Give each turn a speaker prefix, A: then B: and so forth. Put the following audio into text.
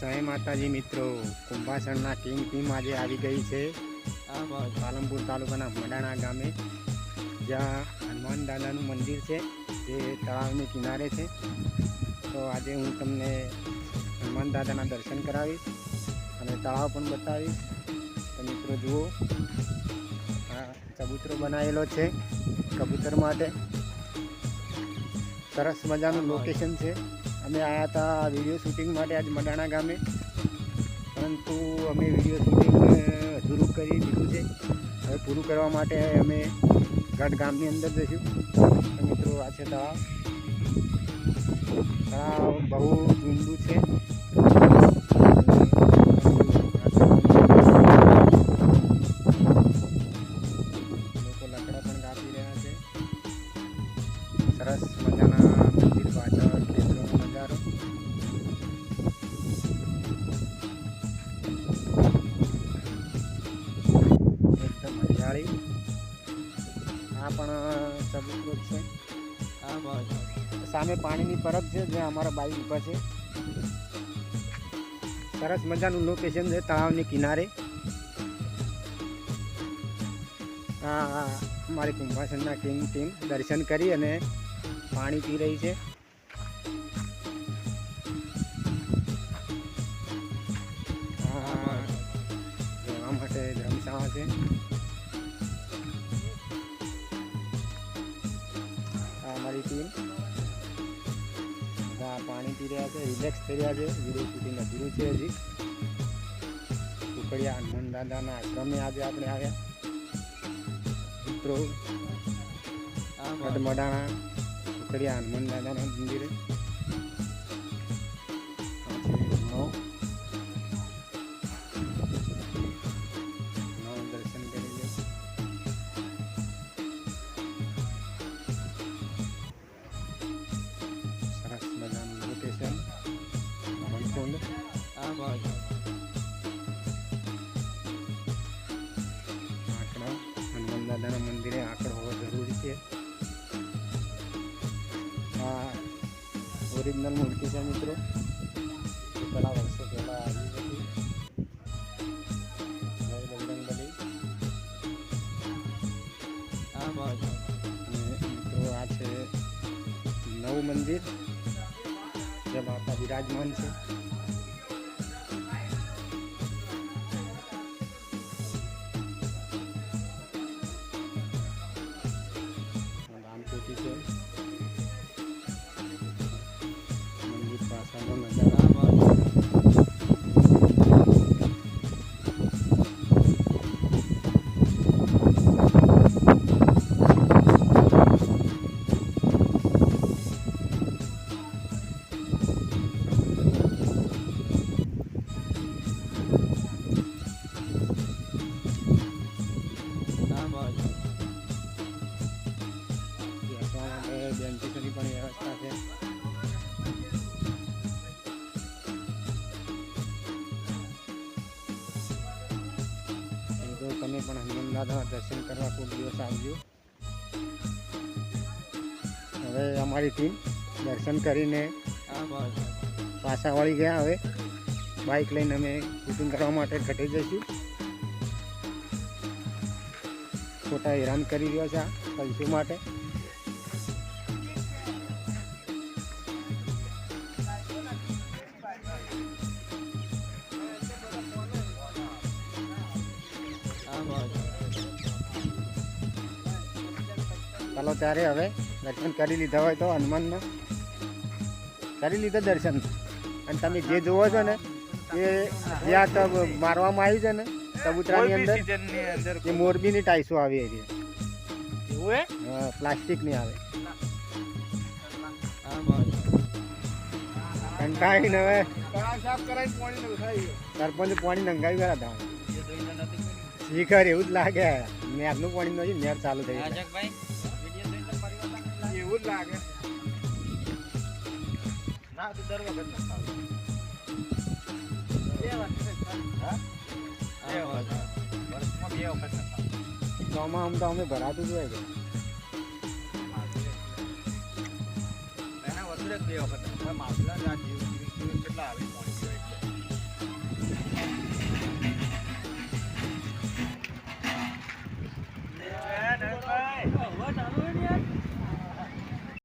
A: જય માતાજી મિત્રો. કુંભાસણના કિંગ ટીમ આજે આવી ગઈ છે. પાલનપુર તાલુકાના મડાણા ગામે. જ્યાં હનુમાન દાદાનું મંદિર છે, જે તળાવની કિનારે છે. તો આજે હું તમને હનુમાન દાદાના દર્શન કરાવીશ અને તળાવ પણ બતાવીશ. તો મિત્રો જુઓ, આ ચબૂતરો બનાવેલો છે કબૂતર માટે. સરસ મજાનું લોકેશન છે. અમે આવ્યા હતા વીડિયો શૂટિંગ માટે આજ મડાણા ગામે. પરંતુ અમે વીડિયો શૂટિંગ અધૂરું કરી દીધું છે. હવે પૂરું કરવા માટે અમે ગઢ ગામની અંદર જઈશું મિત્રો, આ છે તળાવ. તળાવ બહુ ઊંડું છે. આ પણ જ છે સામે પાણીની પરબ છે જ્યાં અમારા બાઈક ઉપર છે સરસ મજાનું લોકેશન છે તળાવની કિનારે આ આ અમારી કુંભાસનના કિંગ ટીમ દર્શન કરી અને પાણી પી રહી છે રહેવા માટે ધર્મશાળા છે અમારી ટીમ બધા પાણી પી રહ્યા છે રિલેક્સ થઈ રહ્યા છે. વીડિયો શૂટિંગ અધૂરું છે હજી. કુકડિયા હનુમાન દાદાના આશ્રમે આજે આપણે આવ્યા. મિત્રો મડાણા કુકડિયા હનુમાન દાદાના મંદિરે. આંકડો હનુમાન દાદાના મંદિરે આંકડો હોવો જરૂરી છે. આ ઓરિજિનલ મૂર્તિ છે મિત્રો. ઘણા વર્ષો પહેલાં આવી મિત્રો આ છે નવું મંદિર. જે માતા બિરાજમાન છે. મંદિર પાછળનો નજારો બેન્ચીસની પણ વ્યવસ્થા છે તો તમે પણ હનુમાનદાદાના દર્શન કરવા ખૂબ દિવસ આવજો હવે અમારી ટીમ દર્શન કરીને પાછા વળી ગયા. હવે બાઇક લઈને અમે શૂટિંગ કરવા માટે ઘટે જઈશું. ખોટા હેરાન કરી રહ્યા છે પૈસો માટે. ચાલો ત્યારે હવે દર્શન કરી લીધા હોય તો હનુમાનના. કરી લીધા દર્શન. અને તમે જે જુઓ છો ને એ જ્યાં તબ મારવામાં આવ્યું છે ને કબૂતરાની અંદર એ મોરબીની ટાઈસો આવી હતી. પ્લાસ્ટિકની આવે. કંટાળીને હવે. સરપંચ પાણી નંગાવી ગયા હતા શીખર એવું જ લાગે. મેરનું પાણી નથી મેર ચાલુ થઈ ગયું.
B: એવું જ લાગે. ના તો દર વખત ના બે વખત હા? બે બે વખત ના
A: ચોમાં આમ તો અમે ભરાતું જ હોય
B: એના વધારે બે વખત જીવ કેટલા આવે